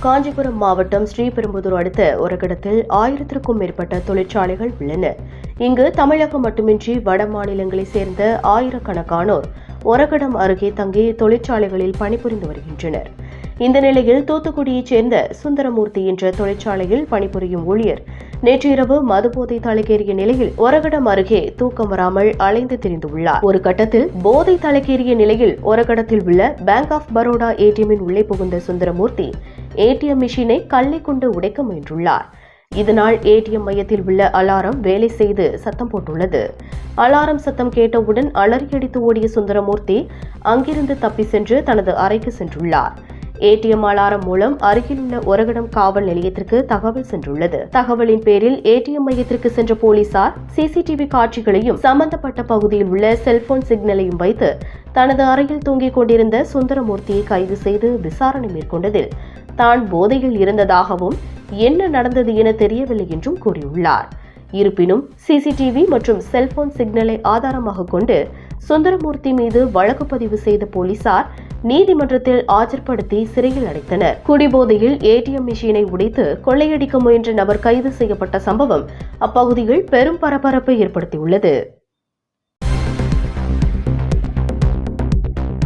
காஞ்சிபுரம் மாவட்டம் ஸ்ரீபெரும்புதூர் அடுத்த ஒரகடத்தில் ஆயிரத்திற்கும் மேற்பட்ட தொழிற்சாலைகள் உள்ளன. இங்கு தமிழகம் மட்டுமின்றி வட மாநிலங்களைச் சேர்ந்த ஆயிரக்கணக்கானோர் ஒரகடம் அருகே தங்கி தொழிற்சாலைகளில் பணிபுரிந்து வருகின்றனர். இந்த நிலையில் தூத்துக்குடியைச் சேர்ந்த சுந்தரமூர்த்தி என்ற தொழிற்சாலையில் பணிபுரியும் ஊழியர் நேற்று இரவு மதுபோதை தலைக்கேறிய நிலையில் ஒரகடம் அருகே தூக்கம் வராமல் அலைந்து திரிந்துள்ளார். ஒரு கட்டத்தில் போதை தலைக்கேறிய நிலையில் ஒரகடத்தில் உள்ள பேங்க் ஆஃப் பரோடா ஏடிஎம்மின் உள்ளே புகுந்த சுந்தரமூர்த்தி ஏடிஎம் மிஷினை கல்லை கொண்டு உடைக்க முயன்றுள்ளார். இதனால் ஏடிஎம் மையத்தில் உள்ள அலாரம் வேலை செய்து சத்தம் போட்டுள்ளது. அலாரம் சத்தம் கேட்டவுடன் அலறியடித்து ஓடிய சுந்தரமூர்த்தி அங்கிருந்து தப்பி சென்று தனது அறைக்கு சென்றுள்ளார். ஏடிஎம் அலாரம் மூலம் அருகிலுள்ள ஒரகடம் காவல் நிலையத்திற்கு தகவல் சென்றுள்ளது. தகவலின் பேரில் ஏடிஎம் மையத்திற்கு சென்ற போலீசார் சிசிடிவி காட்சிகளையும் சம்பந்தப்பட்ட பகுதியில் உள்ள செல்போன் சிக்னலையும் வைத்து தனது அறையில் தூங்கிக் கொண்டிருந்த சுந்தரமூர்த்தியை கைது செய்து விசாரணை மேற்கொண்டதில் தான் போதையில் இருந்ததாகவும் என்ன நடந்தது என தெரியவில்லை என்றும் கூறியுள்ளார். இருப்பினும் சிசிடிவி மற்றும் செல்போன் சிக்னலை ஆதாரமாக கொண்டு சுந்தரமூர்த்தி மீது வழக்கு பதிவு செய்த போலீசார் நீதிமன்றத்தில் ஆஜர்படுத்தி சிறையில் அடைத்தனர். குடிபோதையில் ஏடிஎம் மிஷினை உடைத்து கொள்ளையடிக்க முயன்ற நபர் கைது செய்யப்பட்ட சம்பவம் அப்பகுதியில் பெரும் பரபரப்பை ஏற்படுத்தியுள்ளது.